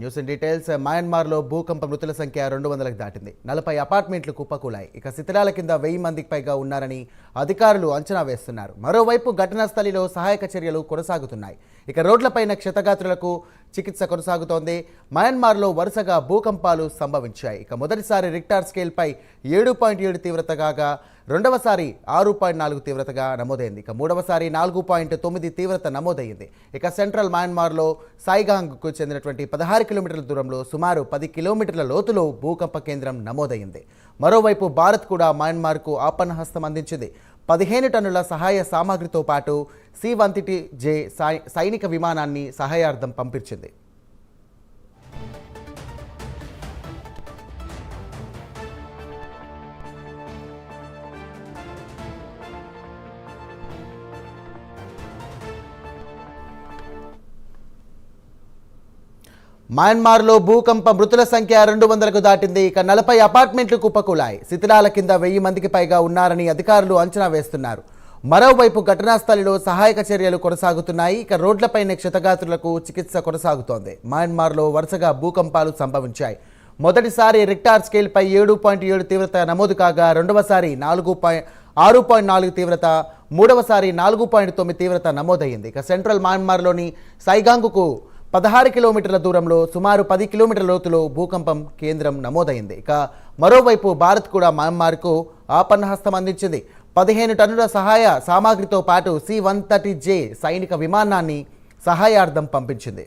News in details మయన్మార్లో భూకంప మృతుల సంఖ్య రెండు వందలకు దాటింది. నలభై అపార్ట్మెంట్లు కుప్పకూలాయి. ఇక శిథిలాల కింద వెయ్యి మందికి పైగా ఉన్నారని అధికారులు అంచనా వేస్తున్నారు. మరోవైపు ఘటనా స్థలిలో సహాయక చర్యలు కొనసాగుతున్నాయి. ఇక రోడ్లపైన క్షతగాత్రులకు చికిత్స కొనసాగుతోంది. మయన్మార్లో వరుసగా భూకంపాలు సంభవించాయి. ఇక మొదటిసారి రిక్టార్ స్కేల్పై ఏడు పాయింట్ ఏడు తీవ్రత కాగా రెండవసారి ఆరు పాయింట్ నాలుగు తీవ్రతగా నమోదైంది. ఇక మూడవసారి నాలుగు పాయింట్ తొమ్మిది తీవ్రత నమోదైంది ఇక సెంట్రల్ మయన్మార్లో సాయిగాంగ్కు చెందినటువంటి పదహారు కిలోమీటర్ల దూరంలో సుమారు పది కిలోమీటర్ల లోతులో భూకంప కేంద్రం నమోదైంది మరోవైపు భారత్ కూడా మయన్మార్కు ఆపన్నహస్తం అందించింది. పదిహేను టన్నుల సహాయ సామాగ్రితో పాటు సి వంతిటి జే సై- సైనిక విమానాన్ని సహాయార్థం పంపించింది. మయన్మార్లో భూకంప మృతుల సంఖ్య రెండు వందలకు దాటింది. ఇక నలభై అపార్ట్మెంట్లు కుప్పకూలాయి. శిథిలాల కింద వెయ్యి మందికి పైగా ఉన్నారని అధికారులు అంచనా వేస్తున్నారు. మరోవైపు ఘటనా స్థలిలో సహాయక చర్యలు కొనసాగుతున్నాయి. ఇక రోడ్లపైన క్షతగాత్రులకు చికిత్స కొనసాగుతోంది. మయన్మార్లో వరుసగా భూకంపాలు సంభవించాయి. మొదటిసారి రిక్టార్ స్కేల్పై ఏడు పాయింట్ ఏడు తీవ్రత నమోదు కాగా రెండవసారి నాలుగు పాయింట్ ఆరు పాయింట్ నాలుగు తీవ్రత మూడవసారి నాలుగు పాయింట్ తొమ్మిది తీవ్రత నమోదైంది. ఇక సెంట్రల్ మయన్మార్లోని సైగాంగుకు పదహారు కిలోమీటర్ల దూరంలో సుమారు పది కిలోమీటర్ల లోతులో భూకంపం కేంద్రం నమోదైంది. ఇక మరోవైపు భారత్ కూడా మయన్మార్కు ఆపన్నహస్తం అందించింది. పదిహేను టన్నుల సహాయ సామాగ్రితో పాటు సి వన్ థర్టీ జే సైనిక విమానాన్ని సహాయార్థం పంపించింది.